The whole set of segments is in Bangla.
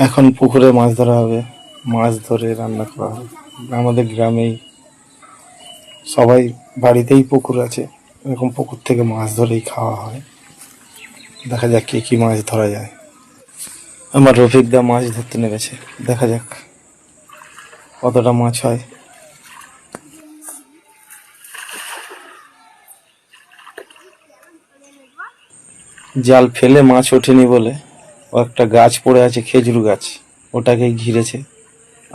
এখন পুকুরে মাছ ধরা হবে। মাছ ধরে রান্না করা হবে। আমাদের গ্রামেই সবাই বাড়িতেই পুকুর আছে। এরকম পুকুর থেকে মাছ ধরেই খাওয়া হয়। দেখা যাক কি কী মাছ ধরা যায়। আমার রফিক দা মাছ ধরতে নেমেছে। দেখা যাক কতটা মাছ হয়। জাল ফেলে মাছ ওঠেনি বলে ও একটা গাছ পড়ে আছে, খেজুর গাছ। ওটাকে ঘিরেছে।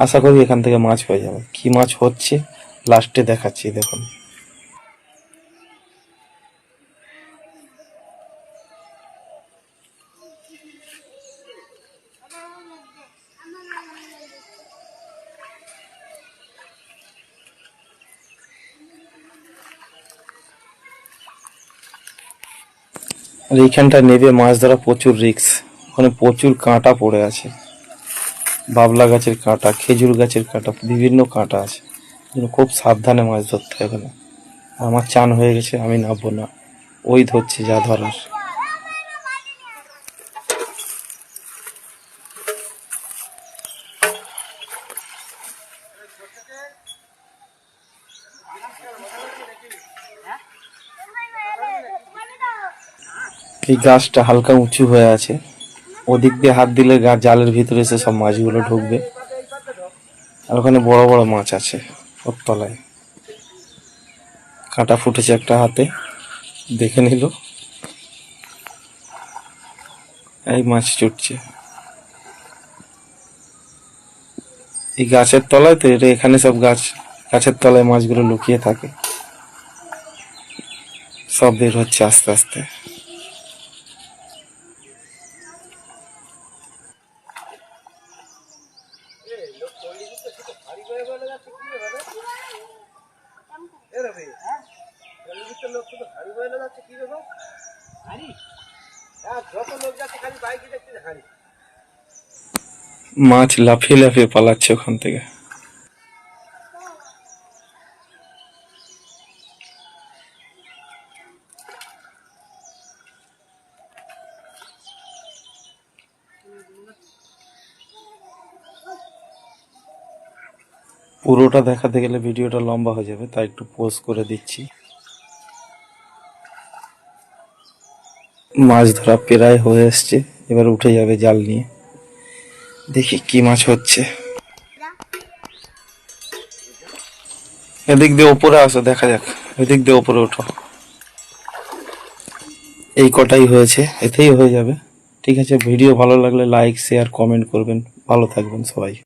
আশা করি এখান থেকে মাছ হয়ে যাবে। কি মাছ হচ্ছে লাস্টে দেখাচ্ছি, দেখুন। আর এইখানটা নেবে মাছ ধরা প্রচুর রিক্স ওখানে প্রচুর কাঁটা পড়ে আছে। বাবলা গাছের কাঁটা, খেজুর গাছের কাঁটা, বিভিন্ন কাঁটা আছে। খুব সাবধানে মাছ ধরতে হবে না। আমার চান হয়ে গেছে, আমি নামবো না। ওই ধরছে যা ধরার। এই গাছটা হালকা উঁচু হয়ে আছে। ওদিক দিয়ে হাত দিলে গা, জালের ভিতরে এসে সব মাছগুলো ঢুকবে। আর ওখানে বড় বড় মাছ আছে ওর তলায় কাঁটা ফুটেছে একটা হাতে, দেখে নিল। এই মাছ চুটছে এই গাছের তলায় তো এটা এখানে সব গাছ, গাছের তলায় মাছগুলো লুকিয়ে থাকে। সব বের হচ্ছে আস্তে আস্তে। মাছ লাফিয়ে লাফিয়ে পালাচ্ছে ওখান থেকে। পুরোটা দেখাতে গেলে ভিডিওটা লম্বা হয়ে যাবে, তাই একটু পোজ করে দিচ্ছি। মাছ ধরা প্রায় হয়ে এসছে। এবার উঠে যাবে জাল নিয়ে। দেখি কি মাছ হচ্ছে। এদিক দিয়ে ওপরে আসো, দেখা যাক। এদিক দিয়ে ওপরে ওঠো। এই কটাই হয়েছে, এতেই হয়ে যাবে। ঠিক আছে, ভিডিও ভালো লাগলে লাইক শেয়ার কমেন্ট করবেন। ভালো থাকবেন সবাই।